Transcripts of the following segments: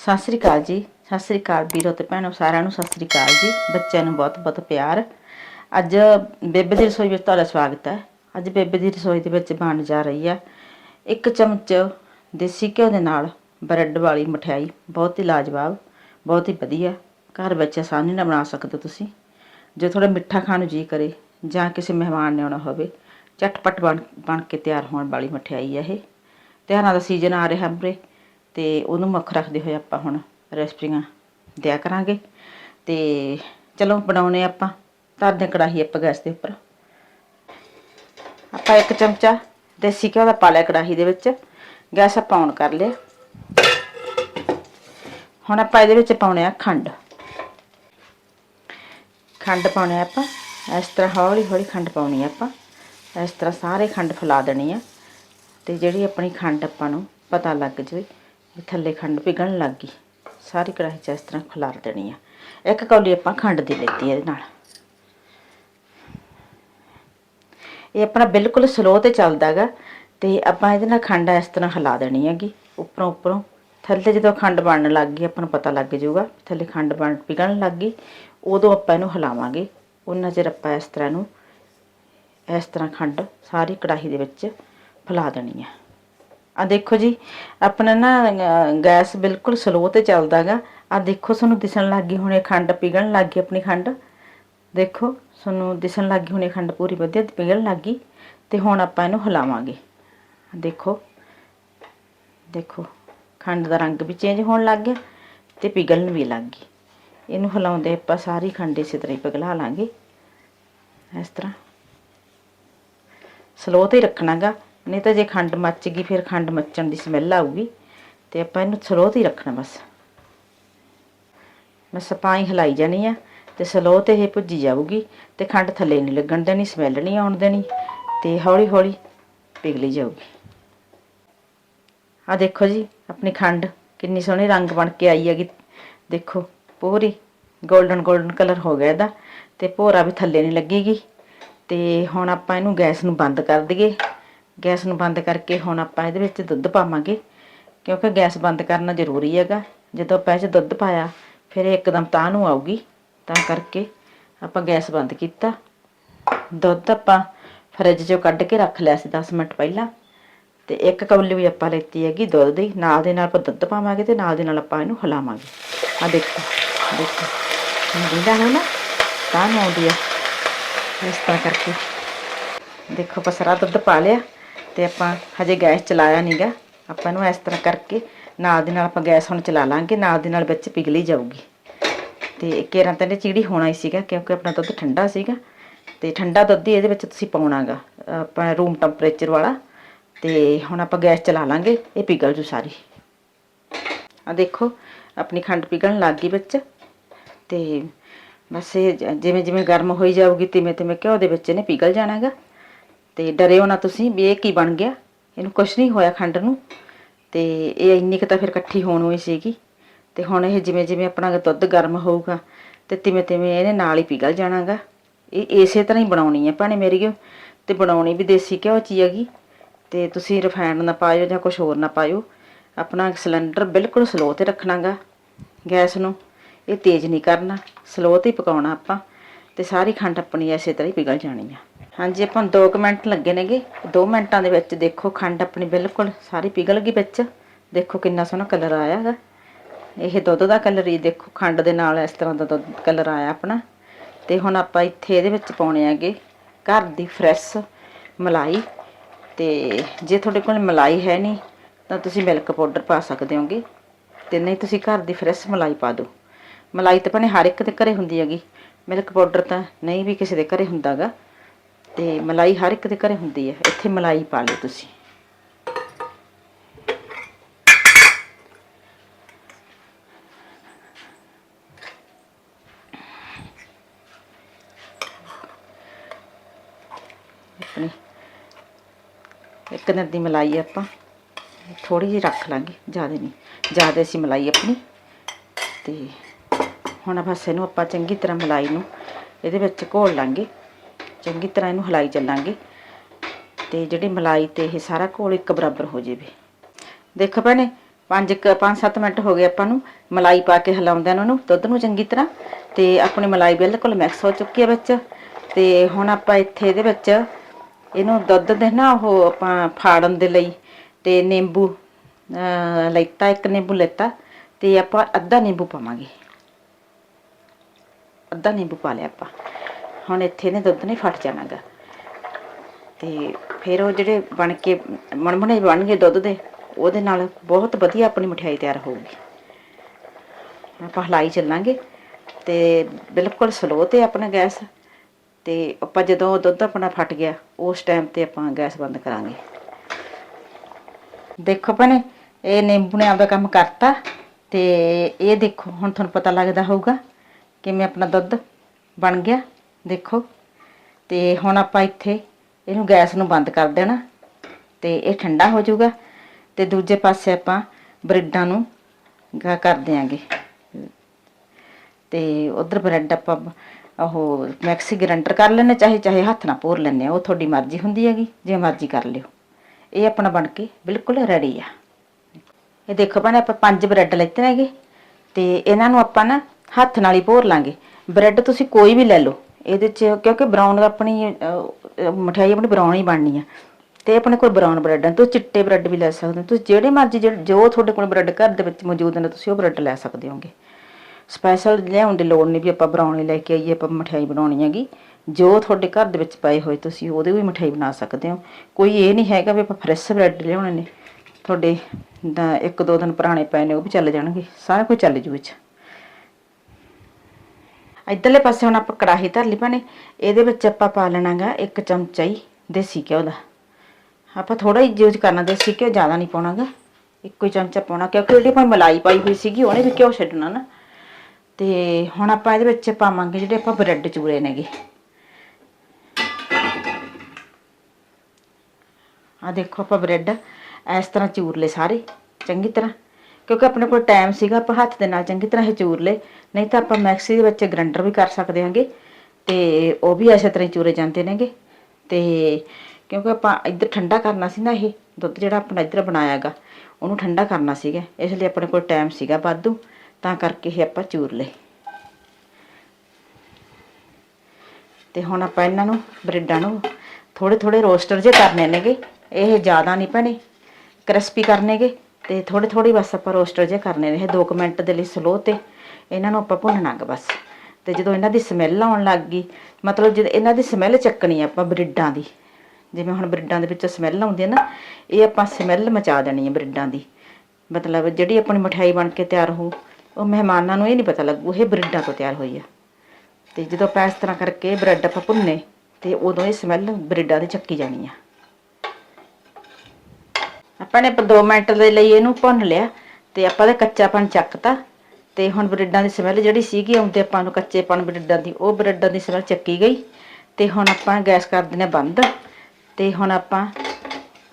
ਸਤਿ ਸ੍ਰੀ ਅਕਾਲ ਜੀ, ਸਤਿ ਸ੍ਰੀ ਅਕਾਲ ਵੀਰੋ ਤੇ ਭੈਣੋ ਸਾਰਿਆਂ ਨੂੰ, ਸਤਿ ਸ੍ਰੀ ਅਕਾਲ ਜੀ। ਬੱਚਿਆਂ ਨੂੰ ਬਹੁਤ ਬਹੁਤ ਪਿਆਰ। ਅੱਜ ਬੇਬੇ ਦੀ ਰਸੋਈ ਵਿੱਚ ਤੁਹਾਡਾ ਸਵਾਗਤ ਹੈ। ਅੱਜ ਬੇਬੇ ਦੀ ਰਸੋਈ ਦੇ ਵਿੱਚ ਬਣ ਜਾ ਰਹੀ ਹੈ ਇੱਕ ਚਮਚ ਦੇਸੀ ਘਿਓ ਦੇ ਨਾਲ ਬ੍ਰੈਡ ਵਾਲੀ ਮਠਿਆਈ, ਬਹੁਤ ਹੀ ਲਾਜਵਾਬ, ਬਹੁਤ ਹੀ ਵਧੀਆ। ਘਰ ਵਿੱਚ ਆਸਾਨੀ ਨਾਲ ਬਣਾ ਸਕਦੇ ਹੋ ਤੁਸੀਂ। ਜੇ ਥੋੜਾ ਮਿੱਠਾ ਖਾਣ ਨੂੰ ਜੀ ਕਰੇ ਜਾਂ ਕਿਸੇ ਮਹਿਮਾਨ ਨੇ ਆਉਣਾ ਹੋਵੇ, ਝਟਪਟ ਬਣ ਬਣ ਕੇ ਤਿਆਰ ਹੋਣ ਵਾਲੀ ਮਠਿਆਈ ਹੈ ਇਹ। ਤਿਉਹਾਰਾਂ ਦਾ ਸੀਜ਼ਨ ਆ ਰਿਹਾ ਵੀਰੇ ਤੇ ਉਹਨੂੰ ਮੁੱਖ ਰੱਖਦੇ ਹੋਏ ਆਪਾਂ ਹੁਣ ਰੈਸਪੀਆਂ ਦਿਆ ਕਰਾਂਗੇ। ਤੇ ਚਲੋ ਬਣਾਉਣੇ ਆਪਾਂ। ਧਰਦੇ ਹਾਂ ਕੜਾਹੀ ਆਪਾਂ ਗੈਸ ਦੇ ਉੱਪਰ। ਆਪਾਂ ਇੱਕ ਚਮਚਾ ਦੇਸੀ ਘਿਓ ਦਾ ਪਾ ਲਿਆ ਕੜਾਹੀ ਦੇ ਵਿੱਚ। ਗੈਸ ਆਪਾਂ ਔਨ ਕਰ ਲਿਆ। ਹੁਣ ਆਪਾਂ ਇਹਦੇ ਵਿੱਚ ਪਾਉਣੇ ਆ ਖੰਡ। ਖੰਡ ਪਾਉਣੇ ਆਪਾਂ। ਇਸ ਤਰ੍ਹਾਂ ਹੌਲੀ ਹੌਲੀ ਖੰਡ ਪਾਉਣੀ ਆਪਾਂ। ਇਸ ਤਰ੍ਹਾਂ ਸਾਰੇ ਖੰਡ ਫੈਲਾ ਦੇਣੀ ਆ। ਤੇ ਜਿਹੜੀ ਆਪਣੀ ਖੰਡ ਆਪਾਂ ਨੂੰ ਪਤਾ ਲੱਗ ਜਾਵੇ। ਵੀ ਥੱਲੇ ਖੰਡ ਪਿਘਲਣ ਲੱਗ ਗਈ। ਸਾਰੀ ਕੜਾਹੀ 'ਚ ਇਸ ਤਰ੍ਹਾਂ ਖਿਲਾਰ ਦੇਣੀ ਆ। ਇੱਕ ਕੌਲੀ ਆਪਾਂ ਖੰਡ ਦੀ ਲੈਤੀ ਇਹਦੇ ਨਾਲ। ਇਹ ਆਪਣਾ ਬਿਲਕੁਲ ਸਲੋ ਤੇ ਚੱਲਦਾਗਾ ਤੇ ਆਪਾਂ ਇਹਦੇ ਨਾਲ ਖੰਡ ਇਸ ਤਰ੍ਹਾਂ ਹਿਲਾ ਦੇਣੀ ਹੈਗੀ। ਉੱਪਰੋਂ ਉੱਪਰੋਂ। ਥੱਲੇ ਜਦੋਂ ਖੰਡ ਬਣਨ ਲੱਗ ਗਈ, ਆਪਾਂ ਨੂੰ ਪਤਾ ਲੱਗ ਜਾਊਗਾ ਥੱਲੇ ਖੰਡ ਬਣ ਪਿਘਲਣ ਲੱਗ ਗਈ। ਉਦੋਂ ਆਪਾਂ ਇਹਨੂੰ ਹਿਲਾਵਾਂਗੇ। ਉਹਨਾਂ ਚਿਰ ਆਪਾਂ ਇਸ ਤਰ੍ਹਾਂ ਨੂੰ, ਇਸ ਤਰ੍ਹਾਂ ਖੰਡ ਸਾਰੀ ਕੜਾਹੀ ਦੇ ਵਿੱਚ ਫੈਲਾ ਦੇਣੀ ਹੈ ਆ ਦੇਖੋ ਜੀ ਆਪਣਾ ਨਾ ਅਹ, ਗੈਸ ਬਿਲਕੁਲ ਸਲੋ ਤੇ ਚੱਲਦਾਗਾ ਆ ਦੇਖੋ ਤੁਹਾਨੂੰ ਦਿਸਣ ਲੱਗ ਗਈ ਹੁਣੇ ਖੰਡ ਪਿਘਲਣ ਲੱਗ ਗਈ ਆਪਣੀ ਖੰਡ। ਦੇਖੋ ਤੁਹਾਨੂੰ ਦਿਸਣ ਲੱਗ ਗਈ ਹੁਣੇ ਖੰਡ ਪੂਰੀ ਵਧੀਆ ਪਿਘਲਣ ਲੱਗ ਗਈ। ਤੇ ਹੁਣ ਆਪਾਂ ਇਹਨੂੰ ਹਿਲਾਵਾਂਗੇ। ਆਹ ਦੇਖੋ ਦੇਖੋ ਖੰਡ ਦਾ ਰੰਗ ਵੀ ਚੇਂਜ ਹੋਣ ਲੱਗ ਗਿਆ ਤੇ ਪਿਘਲਣ ਵੀ ਲੱਗ ਗਈ। ਇਹਨੂੰ ਹਿਲਾਉਂਦੇ ਆਪਾਂ ਸਾਰੀ ਖੰਡ ਇਸੇ ਤਰ੍ਹਾਂ ਹੀ ਪਿਘਲਾ ਲਾਂਗੇ। ਇਸ ਤਰ੍ਹਾਂ। ਸਲੋ ਤੇ ਹੀ ਰੱਖਣਾਗਾ ਨਹੀਂ ਤਾਂ ਜੇ ਖੰਡ ਮੱਚ ਗਈ, ਫਿਰ ਖੰਡ ਮੱਚਣ ਦੀ ਸਮੈਲ ਆਊਗੀ। ਤੇ ਆਪਾਂ ਇਹਨੂੰ ਸਲੋਅ ਤੇ ਰੱਖਣਾ ਬਸ। ਮੈਂ ਆਪਾਂ ਹਿਲਾਈ ਜਾਣੀ ਆ, ਤੇ ਸਲੋਅ ਤੇ ਇਹ ਭੁੱਜੀ ਜਾਊਗੀ, ਤੇ ਖੰਡ ਥੱਲੇ ਨਹੀਂ ਲੱਗਣ ਦੇਣੀ ਸਮੈਲ ਨਹੀਂ ਆਉਣ ਦੇਣੀ, ਤੇ ਹੌਲੀ ਹੌਲੀ ਪਿਘਲੀ ਜਾਊਗੀ। ਆ ਦੇਖੋ ਜੀ, ਆਪਣੀ ਖੰਡ ਕਿੰਨੀ ਸੋਹਣੀ ਰੰਗ ਬਣ ਕੇ ਆਈ ਹੈਗੀ। ਦੇਖੋ, ਪੂਰੀ 골ਡਨ 골ਡਨ ਕਲਰ ਹੋ ਗਿਆ ਇਹਦਾ, ਤੇ ਭੋਰਾ ਵੀ ਥੱਲੇ ਨਹੀਂ ਲੱਗੇਗੀ। ਤੇ ਹੁਣ ਆਪਾਂ ਇਹਨੂੰ ਗੈਸ ਨੂੰ ਬੰਦ ਕਰ ਦਈਏ। ਗੈਸ ਨੂੰ ਬੰਦ ਕਰਕੇ ਹੁਣ ਆਪਾਂ ਇਹਦੇ ਵਿੱਚ ਦੁੱਧ ਪਾਵਾਂਗੇ, ਕਿਉਂਕਿ ਗੈਸ ਬੰਦ ਕਰਨਾ ਜ਼ਰੂਰੀ ਹੈਗਾ। ਜਦੋਂ ਆਪਾਂ ਇਹ 'ਚ ਦੁੱਧ ਪਾਇਆ, ਫਿਰ ਇਹ ਇੱਕਦਮ ਤਾਂ ਨੂੰ ਆਊਗੀ, ਤਾਂ ਕਰਕੇ ਆਪਾਂ ਗੈਸ ਬੰਦ ਕੀਤਾ। ਦੁੱਧ ਆਪਾਂ ਫਰਿੱਜ 'ਚੋਂ ਕੱਢ ਕੇ ਰੱਖ ਲਿਆ ਸੀ 10 ਮਿੰਟ ਪਹਿਲਾਂ, ਤੇ ਇੱਕ ਕੌਲੀ ਵੀ ਆਪਾਂ ਲੈਤੀ ਹੈਗੀ ਦੁੱਧ ਦੀ। ਨਾਲ ਦੇ ਨਾਲ ਆਪਾਂ ਦੁੱਧ ਪਾਵਾਂਗੇ ਤੇ ਨਾਲ ਦੇ ਨਾਲ ਆਪਾਂ ਇਹਨੂੰ ਹਿਲਾਵਾਂਗੇ। ਆ ਦੇਖੋ ਦੇਖੋ ਹੁੰਦੀ ਹੈ ਨਾ, ਤਾਂ ਆਉਂਦੀ ਆ। ਇਸ ਤਰ੍ਹਾਂ ਕਰਕੇ ਦੇਖੋ ਆਪਾਂ ਸਾਰਾ ਦੁੱਧ ਪਾ ਲਿਆ। ਤੇ ਆਪਾਂ ਹਜੇ ਗੈਸ ਚਲਾਇਆ ਨਹੀਂਗਾ ਆਪਾਂ ਨੂੰ ਇਸ ਤਰ੍ਹਾਂ ਕਰਕੇ ਨਾਲ ਦੀ ਨਾਲ ਆਪਾਂ ਗੈਸ ਹੁਣ ਚਲਾ ਲਾਂਗੇ, ਨਾਲ ਦੀ ਨਾਲ ਵਿੱਚ ਪਿਘਲੀ ਜਾਊਗੀ। ਤੇ ਕੇਰਾਂ ਤਾਂ ਇਹਨੇ ਚੀੜੀ ਹੋਣਾ ਹੀ ਸੀਗਾ, ਕਿਉਂਕਿ ਆਪਣਾ ਦੁੱਧ ਠੰਡਾ ਸੀਗਾ। ਤੇ ਠੰਡਾ ਦੁੱਧ ਹੀ ਇਹਦੇ ਵਿੱਚ ਤੁਸੀਂ ਪਾਉਣਾਗਾ, ਆਪਾਂ ਰੂਮ ਟੈਂਪਰੇਚਰ ਵਾਲਾ। ਤੇ ਹੁਣ ਆਪਾਂ ਗੈਸ ਚਲਾ ਲਾਂਗੇ, ਇਹ ਪਿਘਲ ਜੂ ਸਾਰੀ। ਆ ਦੇਖੋ, ਆਪਣੀ ਖੰਡ ਪਿਘਲਣ ਲੱਗ ਗਈ ਵਿੱਚ। ਤੇ ਬਸ ਇਹ ਜਿਵੇਂ ਜਿਵੇਂ ਗਰਮ ਹੋਈ ਜਾਊਗੀ, ਤਿਵੇਂ ਤਿਵੇਂ ਘਿਓ ਦੇ ਵਿੱਚ ਇਹਨੇ ਪਿਘਲ ਜਾਣਾਗਾ। ਤੇ ਡਰਿਓ ਨਾ ਤੁਸੀਂ ਵੀ ਇਹ ਕੀ ਬਣ ਗਿਆ? ਇਹਨੂੰ ਕੁਝ ਨਹੀਂ ਹੋਇਆ ਖੰਡ ਨੂੰ। ਤੇ ਇਹ ਇੰਨੀ ਕੁ ਤਾਂ ਫਿਰ ਇਕੱਠੀ ਹੋਣ ਹੋਈ ਸੀਗੀ। ਤੇ ਹੁਣ ਇਹ ਜਿਵੇਂ ਜਿਵੇਂ ਆਪਣਾ ਦੁੱਧ ਗਰਮ ਹੋਊਗਾ ਤੇ ਤਿਵੇਂ ਤਿਵੇਂ ਇਹਨੇ ਨਾਲ ਹੀ ਪਿਘਲ ਜਾਣਾਗਾ। ਇਹ ਇਸੇ ਤਰ੍ਹਾਂ ਹੀ ਬਣਾਉਣੀ ਹੈ ਭਾਣੇ ਮੇਰੀ ਤੇ ਬਣਾਉਣੀ ਵੀ ਦੇਸੀ ਘਿਓ ਚ ਹੀ ਹੈਗੀ। ਤੇ ਤੁਸੀਂ ਰਿਫਾਈਨਡ ਨਾ ਪਾਇਓ ਜਾਂ ਕੁਝ ਹੋਰ ਨਾ ਪਾਇਓ। ਆਪਣਾ ਸਿਲੰਡਰ ਬਿਲਕੁਲ ਸਲੋ ਤੇ ਰੱਖਣਾਗਾ ਗੈਸ ਨੂੰ। ਇਹ ਤੇਜ਼ ਨਹੀਂ ਕਰਨਾ। ਸਲੋ ਤੇ ਹੀ ਪਕਾਉਣਾ ਆਪਾਂ। ਤੇ ਸਾਰੀ ਖੰਡ ਆਪਣੀ ਐਸੇ ਤਰ੍ਹਾਂ ਹੀ ਪਿਘਲ ਜਾਣੀ ਆ। ਹਾਂਜੀ, ਆਪਾਂ 2 ਮਿੰਟ ਲੱਗੇ ਨੇਗੇ। 2 ਮਿੰਟਾਂ ਦੇ ਵਿੱਚ ਦੇਖੋ ਖੰਡ ਆਪਣੀ ਬਿਲਕੁਲ ਸਾਰੀ ਪਿਘਲ ਗਈ ਵਿੱਚ। ਦੇਖੋ ਕਿੰਨਾ ਸੋਹਣਾ ਕਲਰ ਆਇਆ ਹੈਗਾ। ਇਹ ਦੁੱਧ ਦਾ ਕਲਰ ਹੀ ਦੇਖੋ, ਖੰਡ ਦੇ ਨਾਲ ਇਸ ਤਰ੍ਹਾਂ ਦਾ ਦੁੱਧ ਕਲਰ ਆਇਆ ਆਪਣਾ। ਤੇ ਹੁਣ ਆਪਾਂ ਇੱਥੇ ਇਹਦੇ ਵਿੱਚ ਪਾਉਣੇ ਹੈਗੇ ਘਰ ਦੀ ਫਰੈਸ਼ ਮਲਾਈ। ਤੇ ਜੇ ਤੁਹਾਡੇ ਕੋਲ ਮਲਾਈ ਹੈ ਨਹੀਂ, ਤਾਂ ਤੁਸੀਂ ਮਿਲਕ ਪਾਊਡਰ ਪਾ ਸਕਦੇ ਹੋਗੇ। ਤੇ ਨਹੀਂ, ਤੁਸੀਂ ਘਰ ਦੀ ਫਰੈਸ਼ ਮਲਾਈ ਪਾ ਦਿਓ। ਮਲਾਈ ਤਾਂ ਭਣੇ ਹਰ ਇੱਕ ਦੇ ਘਰੇ ਹੁੰਦੀ ਹੈਗੀ। ਮਿਲਕ ਪਾਊਡਰ ਤਾਂ ਨਹੀਂ ਵੀ ਕਿਸੇ ਦੇ ਘਰੇ ਹੁੰਦਾਗਾ। ਤੇ ਮਲਾਈ ਹਰ ਇੱਕ ਦੇ ਘਰੇ ਹੁੰਦੀ ਹੈ। ਇੱਥੇ ਮਲਾਈ ਪਾ ਲਓ ਤੁਸੀਂ। ਆਪਣੀ ਇੱਕ ਦਿਨ ਦੀ ਮਲਾਈ ਆਪਾਂ। ਥੋੜੀ ਜਿਹੀ ਰੱਖ ਲਾਂਗੇ, ਜ਼ਿਆਦਾ ਨਹੀਂ। ਜ਼ਿਆਦਾ ਅਸੀਂ ਮਲਾਈ ਆਪਣੀ। ਤੇ ਹੁਣ ਬਸ ਇਹਨੂੰ ਆਪਾਂ ਚੰਗੀ ਤਰ੍ਹਾਂ ਮਲਾਈ ਨੂੰ ਇਹਦੇ ਵਿੱਚ ਘੋਲ ਲਾਂਗੇ। ਚੰਗੀ ਤਰ੍ਹਾਂ ਇਹਨੂੰ ਹਿਲਾਈ ਚੱਲਾਂਗੇ ਤੇ ਜਿਹੜੀ ਮਲਾਈ ਤੇ ਇਹ ਸਾਰਾ ਘੋਲ ਇੱਕ ਬਰਾਬਰ ਹੋ ਜਾਵੇ। ਦੇਖੋ ਭੈਣੇ ਪੰਜ 5-7 ਮਿੰਟ ਹੋ ਗਏ ਆਪਾਂ ਨੂੰ ਮਲਾਈ ਪਾ ਕੇ ਹਿਲਾਉਂਦਿਆਂ ਨੂੰ ਦੁੱਧ ਨੂੰ ਚੰਗੀ ਤਰ੍ਹਾਂ। ਤੇ ਆਪਣੀ ਮਲਾਈ ਬਿਲਕੁਲ ਮਿਕਸ ਹੋ ਚੁੱਕੀ ਹੈ ਵਿੱਚ। ਤੇ ਹੁਣ ਆਪਾਂ ਇੱਥੇ ਇਹਦੇ ਵਿੱਚ ਇਹਨੂੰ ਦੁੱਧ ਦੇ ਨਾ ਉਹ ਆਪਾਂ ਫਾੜਨ ਦੇ ਲਈ ਤੇ ਨਿੰਬੂ ਅਹ, ਲੈਤਾ ਇੱਕ ਨਿੰਬੂ ਲੈਤਾ ਤੇ ਆਪਾਂ ਅੱਧਾ ਨਿੰਬੂ ਪਾਵਾਂਗੇ। ਅੱਧਾ ਨਿੰਬੂ ਪਾ ਲਿਆ ਆਪਾਂ। ਹੁਣ ਇੱਥੇ ਨੇ ਦੁੱਧ ਨਹੀਂ ਫਟ ਜਾਣਾਗਾ। ਤੇ ਫਿਰ ਉਹ ਜਿਹੜੇ ਬਣ ਕੇ, ਮਣਮਣੇ ਬਣ ਗਏ ਦੁੱਧ ਦੇ, ਉਹਦੇ ਨਾਲ ਬਹੁਤ ਵਧੀਆ ਆਪਣੀ ਮਠਿਆਈ ਤਿਆਰ ਹੋਊਗੀ। ਆਪਾਂ ਹਲਾਈ ਚੱਲਾਂਗੇ ਤੇ ਬਿਲਕੁਲ ਸਲੋ ਤੇ ਆਪਣਾ ਗੈਸ, ਤੇ ਆਪਾਂ ਜਦੋਂ ਦੁੱਧ ਆਪਣਾ ਫਟ ਗਿਆ, ਉਸ ਟਾਈਮ ਤੇ ਆਪਾਂ ਗੈਸ ਬੰਦ ਕਰਾਂਗੇ। ਦੇਖੋ ਭੈਣੇ, ਇਹ ਨਿੰਬੂ ਨੇ ਆਪਦਾ ਕੰਮ ਕਰਤਾ, ਤੇ ਇਹ ਦੇਖੋ, ਹੁਣ ਤੁਹਾਨੂੰ ਪਤਾ ਲੱਗਦਾ ਹੋਊਗਾ ਕਿ ਮੈਂ ਆਪਣਾ ਦੁੱਧ ਬਣ ਗਿਆ। ਦੇਖੋ। ਤੇ ਹੁਣ ਆਪਾਂ ਇੱਥੇ ਇਹਨੂੰ ਗੈਸ ਨੂੰ ਬੰਦ ਕਰ ਦੇਣਾ ਤੇ ਇਹ ਠੰਡਾ ਹੋ ਜਾਊਗਾ। ਤੇ ਦੂਜੇ ਪਾਸੇ ਆਪਾਂ ਬ੍ਰੈਡਾਂ ਨੂੰ ਕਰ ਦਿਆਂਗੇ। ਤੇ ਉਧਰ ਬ੍ਰੈਡ ਆਪਾਂ ਉਹ ਮਿਕਸੀ ਗ੍ਰਾਈਂਡਰ ਕਰ ਲੈਣੇ ਚਾਹੇ ਚਾਹੇ ਹੱਥ ਨਾਲ ਪੋਰ ਲੈਣੇ ਉਹ ਤੁਹਾਡੀ ਮਰਜ਼ੀ ਹੁੰਦੀ ਹੈਗੀ, ਜੇ ਮਰਜ਼ੀ ਕਰ ਲਿਓ। ਇਹ ਆਪਣਾ ਬਣ ਕੇ ਬਿਲਕੁਲ ਰੈਡੀ ਆ। ਇਹ ਦੇਖੋ ਭੈਣੇ, ਆਪਾਂ ਪੰਜ ਬ੍ਰੈਡ ਲੈਤੇ ਨੇਗੇ, ਤੇ ਇਹਨਾਂ ਨੂੰ ਆਪਾਂ ਨਾ ਹੱਥ ਨਾਲ ਹੀ ਭੋਰ ਲਾਂਗੇ। ਬ੍ਰੈਡ ਤੁਸੀਂ ਕੋਈ ਵੀ ਲੈ ਲਓ। ਇਹਦੇ ਚ ਕਿਉਂਕਿ ਬਰਾਊਨ ਆਪਣੀ ਅਹ, ਮਠਿਆਈ ਆਪਣੀ ਬਰਾਊਨ ਹੀ ਬਣਨੀ ਆ। ਤੇ ਆਪਣੇ ਕੋਲ ਬਰਾਊਨ ਬ੍ਰੈਡ ਹੈ ਤੁਸੀਂ ਚਿੱਟੇ ਬ੍ਰੈਡ ਵੀ ਲੈ ਸਕਦੇ ਹੋ। ਤੁਸੀਂ ਜਿਹੜੇ ਮਰਜ਼ੀ ਜਿਹੜੇ- ਜੋ ਤੁਹਾਡੇ ਕੋਲ ਬ੍ਰੈਡ ਘਰ ਦੇ ਵਿੱਚ ਮੌਜੂਦ ਨੇ ਤੁਸੀਂ ਉਹ ਬ੍ਰੈਡ ਲੈ ਸਕਦੇ ਹੋਗੇ। ਸਪੈਸ਼ਲ ਲਿਆਉਣ ਦੀ ਲੋੜ ਨਹੀਂ ਵੀ ਆਪਾਂ ਬਰਾਉਨ ਹੀ ਲੈ ਕੇ ਆਈਏ ਆਪਾਂ ਮਠਿਆਈ ਬਣਾਉਣੀ ਹੈਗੀ। ਜੋ ਤੁਹਾਡੇ ਘਰ ਦੇ ਵਿੱਚ ਪਏ ਹੋਏ ਤੁਸੀਂ ਉਹਦੇ ਵੀ ਮਠਿਆਈ ਬਣਾ ਸਕਦੇ ਹੋ। ਕੋਈ ਇਹ ਨਹੀਂ ਹੈਗਾ ਵੀ ਆਪਾਂ ਫਰੈਸ਼ ਬ੍ਰੈਡ ਲਿਆਉਣੇ ਨੇ। ਤੁਹਾਡੇ ਦਾ ਇੱਕ ਦੋ ਦਿਨ ਪੁਰਾਣੇ ਪਏ ਨੇ ਉਹ ਵੀ ਚੱਲ ਜਾਣਗੇ। ਸਾਰਾ ਕੁਝ ਚੱਲ ਜੂ ਵਿੱਚ। ਇਧਰਲੇ ਪਾਸੇ ਹੁਣ ਆਪਾਂ ਕੜਾਹੀ ਧਰ ਲਈ ਭਾਣੇ, ਇਹਦੇ ਵਿੱਚ ਆਪਾਂ ਪਾ ਲੈਣਾਗਾ ਇੱਕ ਚਮਚਾ ਹੀ ਦੇਸੀ ਘਿਓ ਦਾ। ਆਪਾਂ ਥੋੜਾ ਹੀ ਯੂਜ਼ ਕਰਨਾ ਦੇਸੀ ਘਿਓ, ਜ਼ਿਆਦਾ ਨਹੀਂ ਪਾਉਣਾਗਾ। ਇੱਕੋ ਹੀ ਚਮਚਾ ਪਾਉਣਾ, ਕਿਉਂਕਿ ਜਿਹੜੀ ਆਪਾਂ ਮਲਾਈ ਪਾਈ ਹੋਈ ਸੀਗੀ, ਉਹਨੇ ਵੀ ਘਿਓ ਛੱਡਣਾ ਨਾ। ਤੇ ਹੁਣ ਆਪਾਂ ਇਹਦੇ ਵਿੱਚ ਪਾਵਾਂਗੇ ਜਿਹੜੇ ਆਪਾਂ ਬ੍ਰੈਡ ਚੂਰੇ ਨੇਗੇ। ਆ ਦੇਖੋ ਆਪਾਂ ਬ੍ਰੈਡ, ਇਸ ਤਰ੍ਹਾਂ ਚੂਰ ਲਏ ਸਾਰੇ, ਚੰਗੀ ਤਰ੍ਹਾਂ। ਕਿਉਂਕਿ ਆਪਣੇ ਕੋਲ ਟਾਈਮ ਸੀਗਾ, ਆਪਾਂ ਹੱਥ ਦੇ ਨਾਲ ਚੰਗੀ ਤਰ੍ਹਾਂ ਇਹ ਚੂਰ ਲਏ। ਨਹੀਂ ਤਾਂ ਆਪਾਂ ਮੈਕਸੀ ਦੇ ਵਿੱਚ ਗ੍ਰਾਈਂਡਰ ਵੀ ਕਰ ਸਕਦੇ ਹਾਂਗੇ ਤੇ ਉਹ ਵੀ ਇਸੇ ਤਰ੍ਹਾਂ ਹੀ ਚੂਰੇ ਜਾਂਦੇ ਨੇਗੇ। ਤੇ ਕਿਉਂਕਿ ਆਪਾਂ ਇੱਧਰ ਠੰਡਾ ਕਰਨਾ ਸੀ ਨਾ ਇਹ, ਦੁੱਧ ਜਿਹੜਾ ਆਪਣਾ ਇੱਧਰ ਬਣਾਇਆਗਾ ਉਹਨੂੰ ਠੰਡਾ ਕਰਨਾ ਸੀਗਾ। ਇਸ ਲਈ ਆਪਣੇ ਕੋਲ ਟਾਈਮ ਸੀਗਾ ਵਾਧੂ, ਤਾਂ ਕਰਕੇ ਇਹ ਆਪਾਂ ਚੂਰ ਲਏ। ਤੇ ਹੁਣ ਆਪਾਂ ਇਹਨਾਂ ਨੂੰ, ਬ੍ਰੈਡਾਂ ਨੂੰ ਥੋੜੇ ਥੋੜੇ ਰੋਸਟਰ ਜੇ ਕਰਨੇ ਨੇਗੇ। ਇਹ ਜ਼ਿਆਦਾ ਨਹੀਂ ਭੈਣੇ ਕ੍ਰਿਸਪੀ ਕਰਨੇਗੇ। ਤੇ ਥੋੜੇ ਥੋੜੀ ਬਸ ਆਪਾਂ ਰੋਸਟਰ ਜੇ ਕਰਨੇ ਨੇ, ਇਹ 2 ਮਿੰਟ ਦੇ ਲਈ ਸਲੋ ਤੇ ਇਹਨਾਂ ਨੂੰ ਆਪਾਂ ਭੁੰਨਣਾਗਾ ਬਸ। ਤੇ ਜਦੋਂ ਇਹਨਾਂ ਦੀ ਸਮੈਲ ਆਉਣ ਲੱਗ ਗਈ, ਮਤਲਬ ਜਦ ਇਹਨਾਂ ਦੀ ਸਮੈਲ ਚੱਕਣੀ ਆ ਆਪਾਂ ਬ੍ਰੈਡਾਂ ਦੀ। ਜਿਵੇਂ ਹੁਣ ਬ੍ਰੈਡਾਂ ਦੇ ਵਿੱਚੋਂ ਸਮੈਲ ਆਉਂਦੀ ਹੈ ਨਾ, ਇਹ ਆਪਾਂ ਸਮੈਲ ਮਚਾ ਦੇਣੀ ਹੈ ਬ੍ਰਿਡਾਂ ਦੀ। ਮਤਲਬ ਜਿਹੜੀ ਆਪਣੀ ਮਠਿਆਈ ਬਣ ਕੇ ਤਿਆਰ ਹੋ ਉਹ ਮਹਿਮਾਨਾਂ ਨੂੰ ਇਹ ਨਹੀਂ ਪਤਾ ਲੱਗੂ, ਇਹ ਬ੍ਰਿਡਾਂ ਤੋਂ ਤਿਆਰ ਹੋਈ ਆ। ਤੇ ਜਦੋਂ ਆਪਾਂ ਇਸ ਤਰ੍ਹਾਂ ਕਰਕੇ ਬ੍ਰੈਡ ਆਪਾਂ ਭੁੰਨੇ, ਤੇ ਉਦੋਂ ਇਹ ਸਮੈਲ ਬ੍ਰਿਡਾਂ ਦੀ ਚੱਕੀ ਜਾਣੀ ਆ। ਆਪਾਂ ਨੇ 2 ਮਿੰਟ ਦੇ ਲਈ ਇਹਨੂੰ ਭੁੰਨ ਲਿਆ ਤੇ ਆਪਾਂ ਦੇ ਕੱਚਾਪਨ ਚੱਕਤਾ। ਤੇ ਹੁਣ ਬ੍ਰੈਡਾਂ ਦੀ ਸਮੈਲ ਜਿਹੜੀ ਸੀਗੀ ਆਉਂਦੇ ਆਪਾਂ ਨੂੰ ਕੱਚੇਪਨ ਬ੍ਰੈਡਾਂ ਦੀ, ਉਹ ਬ੍ਰੈਡਾਂ ਦੀ ਸਮੈਲ ਚੱਕੀ ਗਈ। ਤੇ ਹੁਣ ਆਪਾਂ ਗੈਸ ਕਰ ਦਿੰਨੇ ਬੰਦ। ਤੇ ਹੁਣ ਆਪਾਂ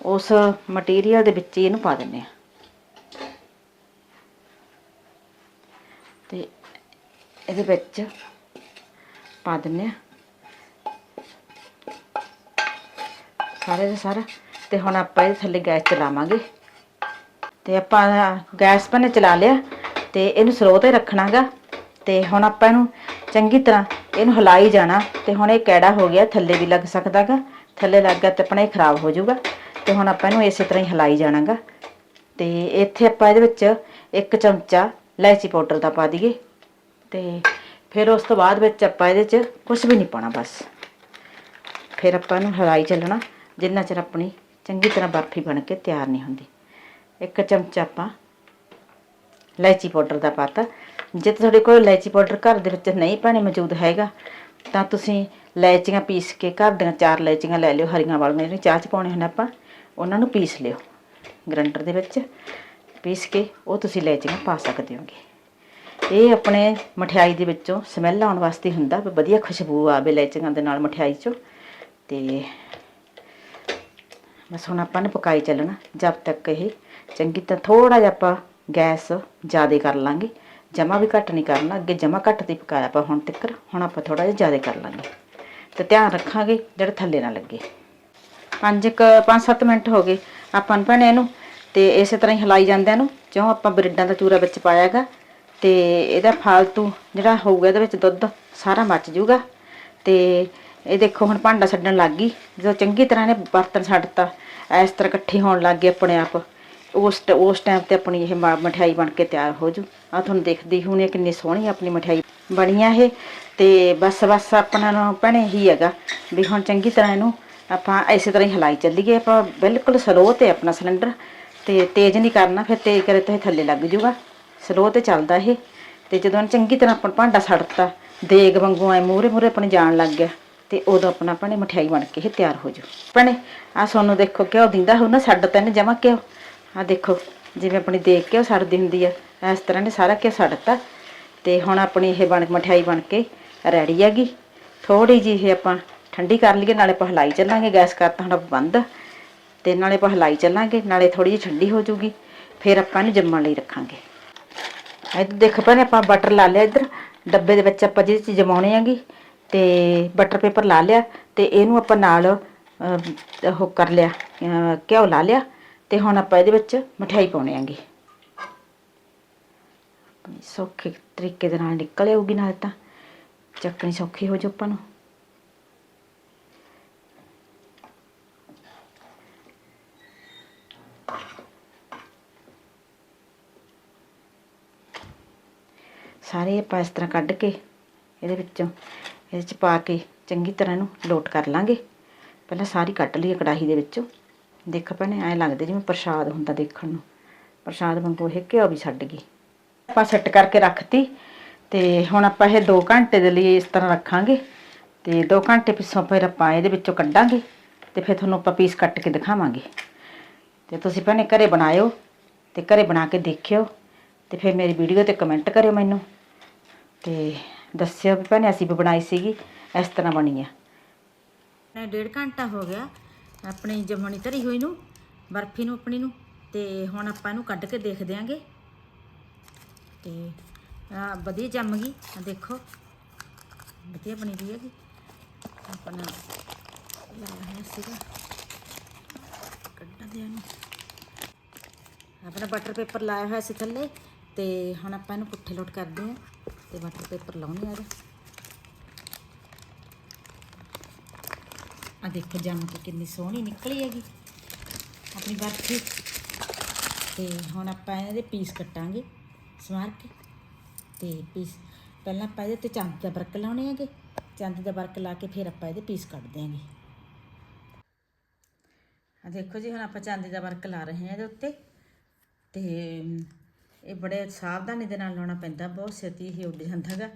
ਉਸ ਮਟੀਰੀਅਲ ਦੇ ਵਿੱਚ ਇਹਨੂੰ ਪਾ ਦਿੰਨੇ ਆ ਤੇ ਇਹਦੇ ਵਿੱਚ ਪਾ ਦਿੰਨੇ ਆ ਸਾਰੇ ਦਾ ਸਾਰਾ ਤੇ ਹੁਣ ਆਪਾਂ ਇਹਦੇ ਥੱਲੇ ਗੈਸ ਚਲਾਵਾਂਗੇ। ਤੇ ਆਪਾਂ ਗੈਸ ਪੰਨੇ ਚਲਾ ਲਿਆ ਤੇ ਇਹਨੂੰ ਸਲੋ ਤੇ ਰੱਖਣਾਗਾ। ਤੇ ਹੁਣ ਆਪਾਂ ਇਹਨੂੰ ਚੰਗੀ ਤਰ੍ਹਾਂ ਇਹਨੂੰ ਹਿਲਾਈ ਜਾਣਾ। ਤੇ ਹੁਣ ਇਹ ਕੈੜਾ ਹੋ ਗਿਆ, ਥੱਲੇ ਵੀ ਲੱਗ ਸਕਦਾਗਾ। ਥੱਲੇ ਲੱਗ ਗਿਆ ਤੇ ਆਪਣਾ ਇਹ ਖਰਾਬ ਹੋ ਜਾਊਗਾ। ਤੇ ਹੁਣ ਆਪਾਂ ਇਹਨੂੰ ਇਸੇ ਤਰ੍ਹਾਂ ਹੀ ਹਿਲਾਈ ਜਾਣਾਗਾ। ਤੇ ਇੱਥੇ ਆਪਾਂ ਇਹਦੇ ਵਿੱਚ ਇੱਕ ਚਮਚਾ ਇਲਾਇਚੀ ਪਾਊਡਰ ਦਾ ਪਾ ਦਈਏ। ਤੇ ਫਿਰ ਉਸ ਤੋਂ ਬਾਅਦ ਵਿੱਚ ਆਪਾਂ ਇਹਦੇ 'ਚ ਕੁਝ ਵੀ ਨਹੀਂ ਪਾਉਣਾ ਬਸ। ਫਿਰ ਆਪਾਂ ਇਹਨੂੰ ਹਿਲਾਈ ਚੱਲਣਾ। ਜਿੰਨਾ ਚਿਰ ਆਪਣੀ ਚੰਗੀ ਤਰ੍ਹਾਂ ਬਰਫੀ ਬਣ ਕੇ ਤਿਆਰ ਨਹੀਂ ਹੁੰਦੀ। ਇੱਕ ਚਮਚਾ ਆਪਾਂ ਇਲਾਇਚੀ ਪਾਊਡਰ ਦਾ ਪਾਤਾ। ਜੇ ਤੁਹਾਡੇ ਕੋਲ ਇਲਾਇਚੀ ਪਾਊਡਰ ਘਰ ਦੇ ਵਿੱਚ ਨਹੀਂ ਪਾਣੀ ਮੌਜੂਦ ਹੈਗਾ, ਤਾਂ ਤੁਸੀਂ ਇਲਾਇਚੀਆਂ ਪੀਸ ਕੇ ਘਰ ਦੀਆਂ ਚਾਰ ਇਲਾਇਚੀਆਂ ਲੈ ਲਿਓ, ਹਰੀਆਂ ਵਾਲੀਆਂ ਜਿਹੜੀਆਂ ਚਾਹ 'ਚ ਪਾਉਣੇ ਹਨ ਆਪਾਂ, ਉਹਨਾਂ ਨੂੰ ਪੀਸ ਲਿਓ। ਗ੍ਰਾਈਂਡਰ ਦੇ ਵਿੱਚ ਪੀਸ ਕੇ ਉਹ ਤੁਸੀਂ ਇਲਾਇਚੀਆਂ ਪਾ ਸਕਦੇ ਹੋਗੇ। ਇਹ ਆਪਣੇ ਮਠਿਆਈ ਦੇ ਵਿੱਚੋਂ ਸਮੈਲ ਆਉਣ ਵਾਸਤੇ ਹੁੰਦਾ, ਵੀ ਵਧੀਆ ਖੁਸ਼ਬੂ ਆਵੇ ਇਲਾਇਚੀਆਂ ਦੇ ਨਾਲ ਮਠਿਆਈ 'ਚੋਂ। ਤੇ ਬਸ ਹੁਣ ਆਪਾਂ ਨੇ ਪਕਾਈ ਚੱਲਣਾ। ਜਦ ਤੱਕ ਇਹ ਚੰਗੀ ਤਾਂ ਥੋੜਾ ਜਿਹਾ ਆਪਾਂ ਗੈਸ ਜ਼ਿਆਦਾ ਕਰ ਲਾਂਗੇ, ਜਮਾ ਵੀ ਘੱਟ ਨਹੀਂ ਕਰਨਾ, ਅੱਗੇ ਜਮਾ ਘੱਟ ਤੇ ਪਕਾਇਆ ਆਪਾਂ ਹੁਣ ਤੱਕ। ਹੁਣ ਆਪਾਂ ਥੋੜਾ ਜਿਹਾ ਜ਼ਿਆਦਾ ਕਰ ਲਾਂਗੇ। ਤੇ ਧਿਆਨ ਰੱਖਾਂਗੇ ਜਿਹੜਾ ਥੱਲੇ ਨਾ ਲੱਗੇ। ਪੰਜ ਕ 5-7 ਮਿੰਟ ਹੋ ਗਏ ਆਪਾਂ ਨੂੰ ਭੈਣੇ ਇਹਨੂੰ। ਤੇ ਇਸੇ ਤਰ੍ਹਾਂ ਹੀ ਹਿਲਾਈ ਜਾਂਦਿਆਂ ਨੂੰ, ਜਿਉਂ ਆਪਾਂ ਬ੍ਰੈਡਾਂ ਦਾ ਚੂਰਾ ਵਿੱਚ ਪਾਇਆਗਾ ਤੇ ਇਹਦਾ ਫਾਲਤੂ ਜਿਹੜਾ ਹੋਊਗਾ ਇਹਦੇ ਵਿੱਚ ਦੁੱਧ ਸਾਰਾ ਮੱਚ ਜਾਊਗਾ। ਤੇ ਇਹ ਦੇਖੋ ਹੁਣ ਭਾਂਡਾ ਛੱਡਣ ਲੱਗ ਗਈ। ਜਦੋਂ ਚੰਗੀ ਤਰ੍ਹਾਂ ਨੇ ਬਰਤਨ ਛੱਡਤਾ ਇਸ ਤਰ੍ਹਾਂ ਇਕੱਠੇ ਹੋਣ ਲੱਗ ਗਏ ਆਪਣੇ ਆਪ। ਉਸ ਟ- ਉਸ ਟਾਈਮ ਤੇ ਆਪਣੀ ਇਹ ਮ- ਮਠਿਆਈ ਬਣ ਕੇ ਤਿਆਰ ਹੋ ਜੂ। ਆ ਤੁਹਾਨੂੰ ਦੇਖਦੀ ਹੁਣ ਇਹ ਕਿੰਨੀ ਸੋਹਣੀ ਆਪਣੀ ਮਠਿਆਈ ਬਣੀ ਆ ਇਹ। ਤੇ ਬਸ ਬਸ ਆਪਣਾ ਨੂੰ ਭੈਣੇ ਹੀ ਹੈਗਾ ਵੀ ਹੁਣ ਚੰਗੀ ਤਰ੍ਹਾਂ ਇਹਨੂੰ ਆਪਾਂ ਇਸੇ ਤਰ੍ਹਾਂ ਹੀ ਹਲਾਈ ਚੱਲੀਏ। ਆਪਾਂ ਬਿਲਕੁਲ ਸਲੋ ਤੇ ਆਪਣਾ ਸਿਲੰਡਰ ਤੇ ਤੇਜ਼ ਨਹੀਂ ਕਰਨਾ, ਫਿਰ ਤੇਜ਼ ਕਰੇ ਤਾਂ ਇਹ ਥੱਲੇ ਲੱਗ ਜੂਗਾ। ਸਲੋ ਤੇ ਚੱਲਦਾ ਇਹ। ਤੇ ਜਦੋਂ ਇਹਨੂੰ ਚੰਗੀ ਤਰ੍ਹਾਂ ਆਪਾਂ ਭਾਂਡਾ ਛੱਡਤਾ ਦੇਗ ਵਾਂਗੂ ਐ ਮੂਹਰੇ ਮੂਹਰੇ ਆਪਣੇ ਜਾਣ ਲੱਗ ਗਿਆ। ਤੇ ਉਦੋਂ ਆਪਣਾ ਭੈਣੇ ਮਠਿਆਈ ਬਣ ਕੇ ਇਹ ਤਿਆਰ ਹੋ ਜੂ ਭੈਣੇ ਆ ਸੋਨੂੰ ਦੇਖੋ ਘਿਓ ਦਿੰਦਾ ਹੋ ਨਾ ਛੱਡ ਤੈਨੂੰ ਜਮਾ ਘਿਓ। ਆ ਦੇਖੋ, ਜਿਵੇਂ ਆਪਣੀ ਦੇਖ ਕੇ ਉਹ ਛੱਡਦੀ ਹੁੰਦੀ ਆ, ਇਸ ਤਰ੍ਹਾਂ ਨੇ ਸਾਰਾ ਘਿਓ ਛੱਡਤਾ ਤੇ ਹੁਣ ਆਪਣੀ ਇਹ ਬਣ, ਮਠਿਆਈ ਬਣ ਕੇ ਰੈਡੀ ਹੈਗੀ। ਥੋੜੀ ਜਿਹੀ ਇਹ ਆਪਾਂ ਠੰਡੀ ਕਰ ਲਈਏ, ਨਾਲੇ ਆਪਾਂ ਹਲਾਈ ਚੱਲਾਂਗੇ, ਗੈਸ ਕਰਤਾ ਹੁਣ ਆਪਾਂ ਬੰਦ। ਤੇ ਨਾਲੇ ਆਪਾਂ ਹਲਾਈ ਚੱਲਾਂਗੇ, ਨਾਲੇ ਥੋੜੀ ਜਿਹੀ ਠੰਡੀ ਹੋ ਜੂਗੀ ਫਿਰ ਆਪਾਂ ਇਹਨੂੰ ਜੰਮਣ ਲਈ ਰੱਖਾਂਗੇ। ਇਹ ਦੇਖੋ ਭੈਣੇ, ਆਪਾਂ ਬਟਰ ਲਾ ਲਿਆ ਇੱਧਰ। ਡੱਬੇ ਦੇ ਵਿੱਚ ਆਪਾਂ ਜਿਹੜੀ ਚੀਜ਼ ਜਮਾਉਣੀ ਹੈਗੀ ਤੇ ਬਟਰ ਪੇਪਰ ਲਾ ਲਿਆ ਤੇ ਇਹਨੂੰ ਆਪਾਂ ਨਾਲ ਉਹ ਕਰ ਲਿਆ ਘਿਓ ਲਾ ਲਿਆ ਤੇ ਹੁਣ ਆਪਾਂ ਇਹਦੇ ਵਿੱਚ ਮਠਿਆਈ ਪਾਉਣੇ ਹੈਗੀ ਆਪਣੀ ਸੌਖੇ ਤਰੀਕੇ ਦੇ ਨਾਲ ਨਿਕਲ ਆਊਗੀ ਨਾਲ ਤਾਂ। ਚੱਕਣੀ ਸੌਖੀ ਹੋ ਜਾਊ ਆਪਾਂ ਨੂੰ। ਸਾਰੇ ਆਪਾਂ ਇਸ ਤਰ੍ਹਾਂ ਕੱਢ ਕੇ ਇਹਦੇ ਵਿੱਚੋਂ ਇਹਦੇ ਚ ਪਾ ਕੇ ਚੰਗੀ ਤਰ੍ਹਾਂ ਇਹਨੂੰ ਲੋਟ ਕਰ ਲਾਂਗੇ। ਪਹਿਲਾਂ ਸਾਰੀ ਕੱਟ ਲਈ ਕੜਾਹੀ ਦੇ ਵਿੱਚੋਂ। ਦੇਖ ਭੈਣੇ, ਐਂ ਲੱਗਦੇ ਜਿਵੇਂ ਪ੍ਰਸ਼ਾਦ ਹੁੰਦਾ ਦੇਖਣ ਨੂੰ। ਪ੍ਰਸ਼ਾਦ ਵਾਂਗੂ ਇਹ ਘਿਓ ਵੀ ਛੱਡ ਗਈ। ਆਪਾਂ ਸੈੱਟ ਕਰਕੇ ਰੱਖਤੀ ਤੇ ਹੁਣ ਆਪਾਂ ਇਹ 2 ਘੰਟੇ ਦੇ ਲਈ ਇਸ ਤਰ੍ਹਾਂ ਰੱਖਾਂਗੇ ਤੇ 2 ਘੰਟੇ ਪਿੱਛੋਂ ਫਿਰ ਆਪਾਂ ਇਹਦੇ ਵਿੱਚੋਂ ਕੱਢਾਂਗੇ ਤੇ ਫਿਰ ਤੁਹਾਨੂੰ ਆਪਾਂ ਪੀਸ ਕੱਟ ਕੇ ਦਿਖਾਵਾਂਗੇ। ਤੇ ਤੁਸੀਂ ਭੈਣੇ ਘਰੇ ਬਣਾਇਓ ਤੇ ਘਰੇ ਬਣਾ ਕੇ ਦੇਖਿਓ ਤੇ ਫਿਰ ਮੇਰੀ ਵੀਡੀਓ ਤੇ ਕਮੈਂਟ ਕਰਿਓ ਮੈਨੂੰ। ਤੇ ਦੱਸਿਆ ਵੀ ਭੈਣੇ, ਅਸੀਂ ਵੀ ਬਣਾਈ ਸੀਗੀ, ਇਸ ਤਰ੍ਹਾਂ ਬਣੀ ਆ। ਡੇਢ ਘੰਟਾ ਹੋ ਗਿਆ, ਆਪਣੀ ਜੰਮਣੀ ਧਰੀ ਹੋਈ ਨੂੰ, ਬਰਫੀ ਨੂੰ ਆਪਣੀ ਨੂੰ, ਤੇ ਹੁਣ ਆਪਾਂ ਇਹਨੂੰ ਕੱਢ ਕੇ ਦੇਖ ਦਿਆਂਗੇ। ਤੇ ਆ ਵਧੀਆ ਜੰਮ ਗਈ, ਆ ਦੇਖੋ, ਵਧੀਆ ਬਣੀ ਦੀ ਹੈਗੀ। ਆਪਣਾ ਲਾਇਆ ਹੋਇਆ ਸੀਗਾ ਕੱਢਦੇ ਇਹਨੂੰ ਆਪਣਾ ਬਟਰ ਪੇਪਰ ਲਾਇਆ ਹੋਇਆ ਸੀ ਥੱਲੇ, ਤੇ ਹੁਣ ਆਪਾਂ ਇਹਨੂੰ ਪੁੱਠੇ ਲੋਟ ਕਰਦੇ ਹਾਂ। ਤੇ ਬਟਰ ਪੇਪਰ ਲਾਉਣੇ ਆ ਇਹਦੇ। ਆ ਦੇਖੋ ਜੰਮ ਕੇ ਕਿੰਨੀ ਸੋਹਣੀ ਨਿਕਲੀ ਹੈਗੀ, ਆਪਣੀ ਬਰਫੀ। ਤੇ ਹੁਣ ਆਪਾਂ ਇਹਦੇ ਪੀਸ ਕੱਟਾਂਗੇ ਸਮਾਰ ਕੇ। ਤੇ ਪੀਸ ਪਹਿਲਾਂ ਆਪਾਂ ਇਹਦੇ ਤੇ ਚਾਂਦੀ ਦਾ ਵਰਕ ਲਾਉਣੇ ਹੈਗੇ, ਚਾਂਦੀ ਦਾ ਵਰਕ ਲਾ ਕੇ ਫਿਰ ਆਪਾਂ ਇਹਦੇ ਪੀਸ ਕੱਟ ਦਿਆਂਗੇ। ਆ ਦੇਖੋ ਜੀ, ਹੁਣ ਆਪਾਂ ਚਾਂਦੀ ਦਾ ਵਰਕ ਲਾ ਰਹੇ ਹਾਂ ਇਹਦੇ ਉੱਤੇ। ਤੇ ਇਹ ਬੜੇ ਸਾਵਧਾਨੀ ਦੇ ਨਾਲ ਲਾਉਣਾ ਪੈਂਦਾ, ਬਹੁਤ ਛੇਤੀ ਹੀ ਉੱਡ ਜਾਂਦਾ ਹੈਗਾ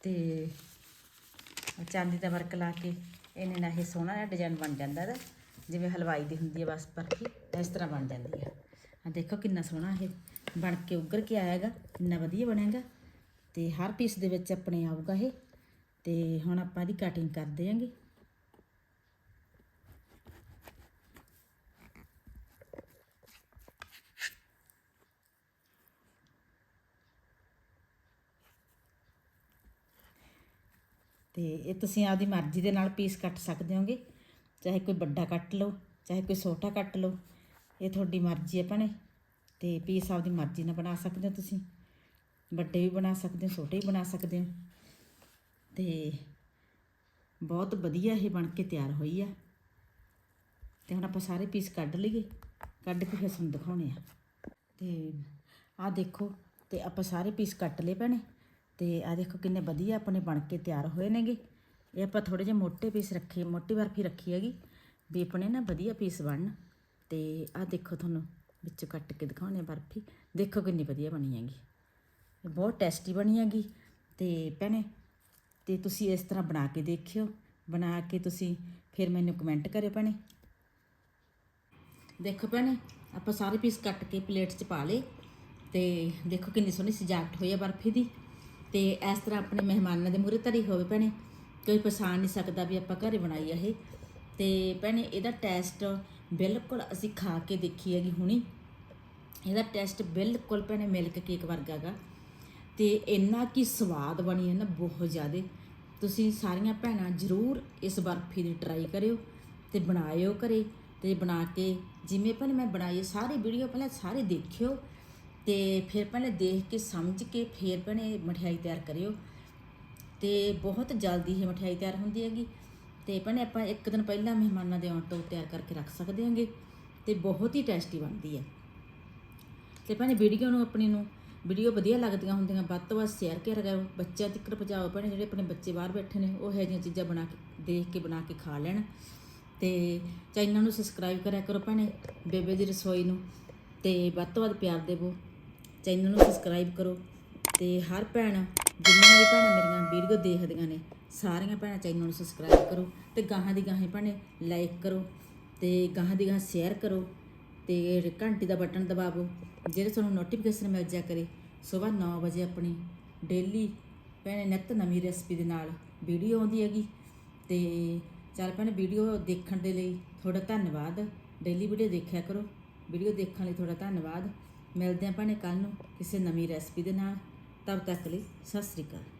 ਤੇ ਚਾਂਦੀ ਦਾ ਵਰਕ ਲਾ ਕੇ ਇਹਨੇ ਨਾਲ ਇਹ ਸੋਹਣਾ ਜਿਹਾ ਡਿਜ਼ਾਈਨ ਬਣ ਜਾਂਦਾ ਇਹਦਾ ਜਿਵੇਂ ਹਲਵਾਈ ਦੀ ਹੁੰਦੀ ਹੈ ਬਸ ਪਰਖੀ, ਇਸ ਤਰ੍ਹਾਂ ਬਣ ਜਾਂਦੀ ਹੈ ਆ ਦੇਖੋ ਕਿੰਨਾ ਸੋਹਣਾ ਇਹ ਬਣ ਕੇ ਉੱਗਰ ਕੇ ਆਏਗਾ ਕਿੰਨਾ ਵਧੀਆ ਬਣੇਗਾ ਤੇ ਹਰ ਪੀਸ ਦੇ ਵਿੱਚ ਆਪਣੇ ਆਊਗਾ ਇਹ, ਤੇ ਹੁਣ ਆਪਾਂ ਇਹਦੀ ਕਟਿੰਗ ਕਰ ਦਿਆਂਗੇ। ਤੇ ਇਹ ਤੁਸੀਂ ਆਪਦੀ ਮਰਜ਼ੀ ਦੇ ਨਾਲ ਪੀਸ ਕੱਟ ਸਕਦੇ ਹੋਗੇ। ਚਾਹੇ ਕੋਈ ਵੱਡਾ ਕੱਟ ਲਓ, ਚਾਹੇ ਕੋਈ ਛੋਟਾ ਕੱਟ ਲਓ, ਇਹ ਤੁਹਾਡੀ ਮਰਜ਼ੀ ਹੈ ਭੈਣੇ। ਤੇ ਪੀਸ ਆਪਦੀ ਮਰਜ਼ੀ ਨਾਲ ਬਣਾ ਸਕਦੇ ਹੋ ਤੁਸੀਂ। ਵੱਡੇ ਵੀ ਬਣਾ ਸਕਦੇ ਹੋ, ਛੋਟੇ ਵੀ ਬਣਾ ਸਕਦੇ ਹੋ। ਤੇ ਬਹੁਤ ਵਧੀਆ ਇਹ ਬਣ ਕੇ ਤਿਆਰ ਹੋਈ ਆ। ਤੇ ਹੁਣ ਆਪਾਂ ਸਾਰੇ ਪੀਸ ਕੱਢ ਲਈਏ। ਕੱਢ ਕੇ ਫਿਰ ਤੁਹਾਨੂੰ ਦਿਖਾਉਣੇ ਆ। ਤੇ ਆਹ ਦੇਖੋ, ਤੇ ਆਪਾਂ ਸਾਰੇ ਪੀਸ ਕੱਟ ਲਏ ਭੈਣੇ। ਤੇ ਆਹ ਦੇਖੋ ਕਿੰਨੇ ਵਧੀਆ ਆਪਣੇ ਬਣ ਕੇ ਤਿਆਰ ਹੋਏ ਨੇਗੇ। ਇਹ ਆਪਾਂ ਥੋੜੇ ਜਿਹੇ ਮੋਟੇ ਪੀਸ ਰੱਖੇ, ਮੋਟੀ ਬਰਫੀ ਰੱਖੀ ਹੈਗੀ, ਵੀ ਆਪਣੇ ਨਾ ਵਧੀਆ ਪੀਸ ਬਣਨ। ਤੇ ਆਹ ਦੇਖੋ ਤੁਹਾਨੂੰ ਵਿੱਚੋਂ ਕੱਟ ਕੇ ਦਿਖਾਉਣੇ ਆ ਬਰਫੀ। ਦੇਖੋ ਕਿੰਨੀ ਵਧੀਆ ਬਣੀ ਹੈਗੀ। ਬਹੁਤ ਟੇਸਟੀ ਬਣੀ ਹੈਗੀ। ਤੇ ਭੈਣੇ, ਤੇ ਤੁਸੀਂ ਇਸ ਤਰ੍ਹਾਂ ਬਣਾ ਕੇ ਦੇਖਿਓ। ਬਣਾ ਕੇ ਤੁਸੀਂ ਫਿਰ ਮੈਨੂੰ ਕਮੈਂਟ ਕਰਿਓ ਭੈਣੇ। ਦੇਖੋ ਭੈਣੇ, ਆਪਾਂ ਸਾਰੇ ਪੀਸ ਕੱਟ ਕੇ ਪਲੇਟ 'ਚ ਪਾ ਲਏ। ਤੇ ਦੇਖੋ ਕਿੰਨੀ ਸੋਹਣੀ ਸਜਾਵਟ ਹੋਈ ਹੈ ਬਰਫੀ ਦੀ। ਤੇ ਇਸ ਤਰ੍ਹਾਂ ਆਪਣੇ ਮਹਿਮਾਨਾਂ ਦੇ ਮੂਹਰੇ ਧਰੀ ਹੋਵੇ ਭੈਣੇ। ਕੋਈ ਪਛਾਣ ਨਹੀਂ ਸਕਦਾ ਵੀ ਆਪਾਂ ਘਰੇ ਬਣਾਈ ਆ ਇਹ। ਤੇ ਭੈਣੇ ਇਹਦਾ ਟੈਸਟ ਬਿਲਕੁਲ ਅਸੀਂ ਖਾ ਕੇ ਦੇਖੀ ਹੈਗੀ ਹੁਣੀ। ਇਹਦਾ ਟੈਸਟ ਬਿਲਕੁਲ ਭੈਣੇ ਮਿਲਕ ਕੇਕ ਵਰਗਾ ਗਾ। ਤੇ ਇੰਨਾ ਕੀ ਸਵਾਦ ਬਣੀ ਹੈ ਨਾ ਬਹੁਤ ਜ਼ਿਆਦੇ। ਤੁਸੀਂ ਸਾਰੀਆਂ ਭੈਣਾਂ ਜ਼ਰੂਰ ਇਸ ਬਰਫੀ ਦੀ ਟਰਾਈ ਕਰਿਓ ਤੇ ਬਣਾਇਓ ਘਰੇ। ਤੇ ਬਣਾ ਕੇ ਜਿਵੇਂ ਭੈਣੇ ਮੈਂ ਬਣਾਈ ਹੈ, ਸਾਰੀ ਵੀਡੀਓ ਪਹਿਲਾਂ ਸਾਰੇ ਦੇਖਿਓ। ਤੇ ਫਿਰ ਭੈਣੇ ਦੇਖ ਕੇ ਸਮਝ ਕੇ ਫਿਰ ਭੈਣੇ ਮਠਿਆਈ ਤਿਆਰ ਕਰਿਓ। ਤੇ ਬਹੁਤ ਜਲਦੀ ਇਹ ਮਠਿਆਈ ਤਿਆਰ ਹੁੰਦੀ ਹੈਗੀ। ਤੇ ਭੈਣੇ ਆਪਾਂ ਇੱਕ ਦਿਨ ਪਹਿਲਾਂ ਮਹਿਮਾਨਾਂ ਦੇ ਆਉਣ ਤੋਂ ਤਿਆਰ ਕਰਕੇ ਰੱਖ ਸਕਦੇ ਹਾਂਗੇ ਤੇ ਬਹੁਤ ਹੀ ਟੇਸਟੀ ਬਣਦੀ ਹੈ। ਤੇ ਭੈਣੇ ਵੀਡੀਓ ਨੂੰ ਆਪਣੀ ਨੂੰ, ਵੀਡੀਓ ਵਧੀਆ ਲੱਗਦੀਆਂ ਹੁੰਦੀਆਂ, ਵੱਧ ਤੋਂ ਵੱਧ ਸ਼ੇਅਰ ਕਰ ਕਰੋ। ਬੱਚਿਆਂ ਤੱਕ ਪਹੁੰਚਾਓ ਭੈਣੇ, ਜਿਹੜੇ ਆਪਣੇ ਬੱਚੇ ਬਾਹਰ ਬੈਠੇ ਨੇ, ਉਹ ਇਹੋ ਜਿਹੀਆਂ ਚੀਜ਼ਾਂ ਬਣਾ ਕੇ, ਦੇਖ ਕੇ ਬਣਾ ਕੇ ਖਾ ਲੈਣ। ਤੇ ਚੈਨਲ ਨੂੰ ਸਬਸਕ੍ਰਾਈਬ ਕਰਿਆ ਕਰੋ ਭੈਣੇ, ਬੇਬੇ ਦੀ ਰਸੋਈ ਨੂੰ। ਤੇ ਵੱਧ ਤੋਂ ਵੱਧ ਪਿਆਰ ਦੇਵੋ। ਚੈਨਲ ਨੂੰ ਸਬਸਕ੍ਰਾਈਬ ਕਰੋ ਤੇ ਹਰ ਭੈਣ, ਜਿੰਨੀਆਂ ਵੀ ਭੈਣਾਂ ਮੇਰੀਆਂ ਵੀਡੀਓ ਦੇਖਦੀਆਂ ਨੇ, ਸਾਰੀਆਂ ਭੈਣਾਂ ਚੈਨਲ ਨੂੰ ਸਬਸਕ੍ਰਾਈਬ ਕਰੋ ਤੇ ਗਾਹਾਂ ਦੀ ਗਾਹਾਂ ਭੈਣੇ ਲਾਈਕ ਕਰੋ ਤੇ ਗਾਹਾਂ ਦੀ ਗਾਹਾਂ ਸ਼ੇਅਰ ਕਰੋ ਤੇ ਘੰਟੀ ਦਾ ਬਟਨ ਦਬਾਵੋ, ਜਿਹੜੇ ਤੁਹਾਨੂੰ ਨੋਟੀਫਿਕੇਸ਼ਨ ਮਿਲ ਜਾ ਕਰੇ, ਸਵੇਰ 9 ਵਜੇ ਆਪਣੀ ਡੇਲੀ ਭੈਣੇ ਨਿੱਤ ਨਵੀਂ ਰੈਸਪੀ ਦੇ ਨਾਲ ਵੀਡੀਓ ਆਉਂਦੀ ਹੈਗੀ। ਤੇ ਚੱਲ ਭੈਣੇ ਵੀਡੀਓ ਦੇਖਣ ਦੇ ਲਈ ਤੁਹਾਡਾ ਧੰਨਵਾਦ ਡੇਲੀ ਵੀਡੀਓ ਦੇਖਿਆ ਕਰੋ ਵੀਡੀਓ ਦੇਖਣ ਲਈ ਤੁਹਾਡਾ ਧੰਨਵਾਦ। ਮਿਲਦੇ ਹਾਂ ਭੈਣੇ ਕੱਲ ਨੂੰ ਕਿਸੇ ਨਵੀਂ ਰੈਸਪੀ ਦੇ ਨਾਲ। ਤਬ ਤੱਕ ਲਈ ਸਤਿ ਸ੍ਰੀ ਅਕਾਲ।